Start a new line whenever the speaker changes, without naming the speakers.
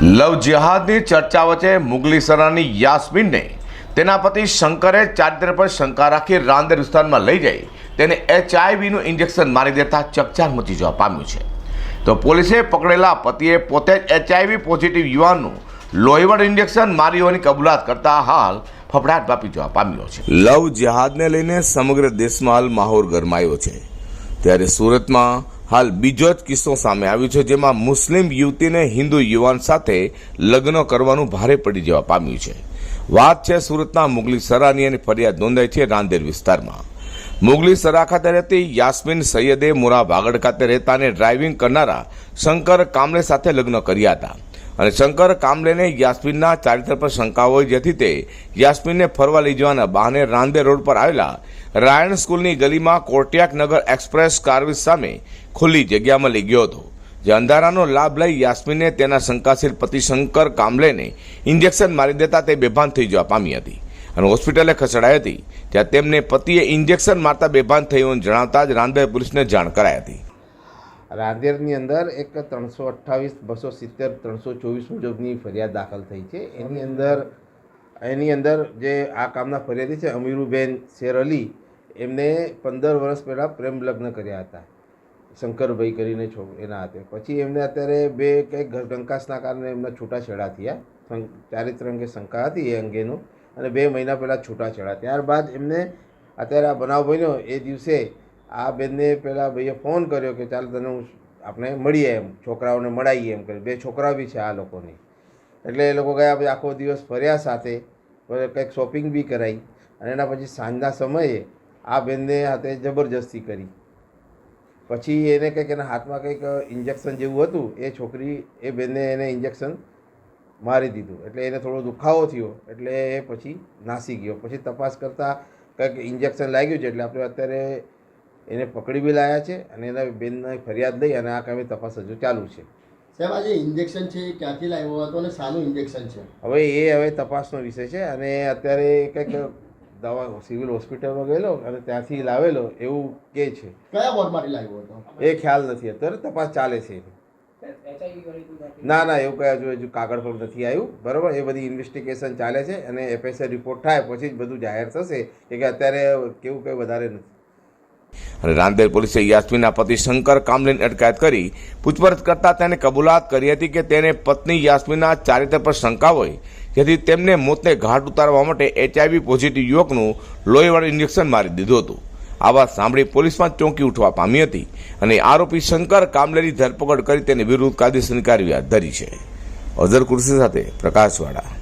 લવ જિહાદની ચર્ચા વચ્ચે મુગલી સરાની યાસ્મીનને તેના પતિ શંકરે ચારિત્ર પર શંકા રાખી રાંદેર વિસ્તારમાં લઈ જઈ તેને એચઆઈવીનું ઇન્જેક્શન મારી દેતા ચકચાર મચી જવા પામ્યું છે. તો પોલીસે પકડેલા પતિએ પોતે જ એચઆઈવી પોઝિટિવ યુવાનનું લોહીવડ ઇન્જેક્શન મારી હોવાની કબૂલાત કરતા હાલ ફફડાટ વ્યાપી જવા પામ્યો છે. લવ જિહાદને લઈને સમગ્ર દેશમાં હાલ માહોલ ગરમાયો છે. ત્યારે સુરતમાં હાલ બીજો જ કિસ્સો સામે આવ્યો છે, જેમાં મુસ્લિમ યુવતીને હિન્દુ યુવાન સાથે લગ્ન કરવાનું ભારે પડી જવા પામ્યું છે. વાત છે સુરતના મુગલી સરાની અને ફરિયાદ નોંધાઈ છે રાંદેર વિસ્તારમાં. મુગલી સરા ખાતે રહેતી યાસ્મીન સૈયદે મુરા વાગડ ખાતે રહેતા અને ડ્રાઇવિંગ કરનારા શંકર કામલે સાથે લગ્ન કર્યા હતા. અને શંકર કામલેને યાસ્મીનના ચારિત્ર પર શંકા હોય, જેથી તે યાસ્મીનને ફરવા લઈ જવાના બહાને રાંદે રોડ પર આવેલા રાયણ સ્કૂલની ગલીમાં કોટિયાક એક્સપ્રેસ કારવીસ સામે ખુલ્લી જગ્યામાં લઈ ગયો હતો, જે અંધારાનો લાભ લઈ યાસ્મીને તેના શંકાશીલ પતિ શંકર કામલેને ઇન્જેક્શન મારી દેતા તે બેભાન થઈ જવા પામી હતી અને હોસ્પિટલે ખસેડાઈ હતી ત્યાં તેમને પતિએ ઇન્જેક્શન મારતા બેભાન થયું જણાવતા જ રાંદેર પોલીસને જાણ કરાઈ હતી.
રાંદેરની અંદર એક ત્રણસો અઠ્ઠાવીસ, બસો સિત્તેર, ત્રણસો ચોવીસ મુજબની ફરિયાદ દાખલ થઈ છે. એની અંદર એની અંદર જે આ કામના ફરિયાદી છે, અમીરુબેન શેર અલી, એમને પંદર વર્ષ પહેલાં પ્રેમ લગ્ન કર્યા હતા. શંકરભાઈ કરીને છો, એના હાથે. પછી એમને અત્યારે બે કંઈક ઘરકંકાસના કારણે એમના છૂટાછેડા થયા. ચારિત્ર અંગે શંકા હતી એ અંગેનું. અને બે મહિના પહેલાં છૂટાછેડા ત્યારબાદ એમને અત્યારે આ બનાવ બન્યો. એ દિવસે આ બેનને પેલા ભાઈએ ફોન કર્યો કે ચાલ તને હું આપણે મળીએ એમ, છોકરાઓને મળાવીએ એમ કરી. બે છોકરા બી છે આ લોકોની. એટલે એ લોકો ગયા પછી આખો દિવસ ફર્યા સાથે કંઈક શોપિંગ બી કરાવી અને એના પછી સાંજના સમયે આ બેનને હાથે જબરજસ્તી કરી. પછી એને કંઈક એના હાથમાં કંઈક ઇન્જેક્શન જેવું હતું, એ છોકરી, એ બેનને એને ઇન્જેક્શન મારી દીધું. એટલે એને થોડો દુખાવો થયો, એટલે એ પછી નાસી ગયો. પછી તપાસ કરતાં કંઈક ઇન્જેક્શન લાગ્યું છે, એટલે આપણે અત્યારે એને પકડી બી લાયા છે અને એના બેનની ફરિયાદ લઈ અને આ કામે તપાસ હજુ ચાલુ છે.
સાહેબ આજે ઇન્જેક્શન છે એ ક્યાંથી લાવ્યો હતો અને શાનું ઇન્જેક્શન છે?
હવે એ હવે તપાસનો વિષય છે અને અત્યારે કંઈક દવા સિવિલ હોસ્પિટલમાં ગયેલો અને ત્યાંથી લાવેલો એવું કે છે.
કયા વોર્ડમાંથી લાવ્યો હતો?
એ ખ્યાલ નથી અત્યારે તપાસ ચાલે છે. ના ના એવું કયા હજુ હજુ કાગળ પર નથી આવ્યું. બરાબર એ બધી ઇન્વેસ્ટિગેશન ચાલે છે અને એફએસએ રિપોર્ટ થાય પછી જ બધું જાહેર થશે કે અત્યારે કેવું કંઈ વધારે નથી.
અને રાંદેર પોલીસે યાસ્મીનના પતિ શંકર કામલેની અટકાયત કરી પૂછપરછ કરતા તેને કબૂલાત કરી હતી કે તેને પત્ની યાસ્મીનના ચારિત્ર પર શંકા હોય, જેથી તેમને મોતને ઘાટ ઉતારવા માટે એચઆઈવી પોઝિટિવ યુવકનું લોહીવાળું ઇન્જેક્શન મારી દીધું હતું. આ વાત સાંભળી પોલીસમાં ચોંકી ઉઠવા પામી હતી અને આરોપી શંકર કામલેની ધરપકડ કરી તેની વિરુદ્ધ કાયદેસરની કાર્યવાહી હાથ ધરી છે. અઝર કુર્સી સાથે પ્રકાશવાળા.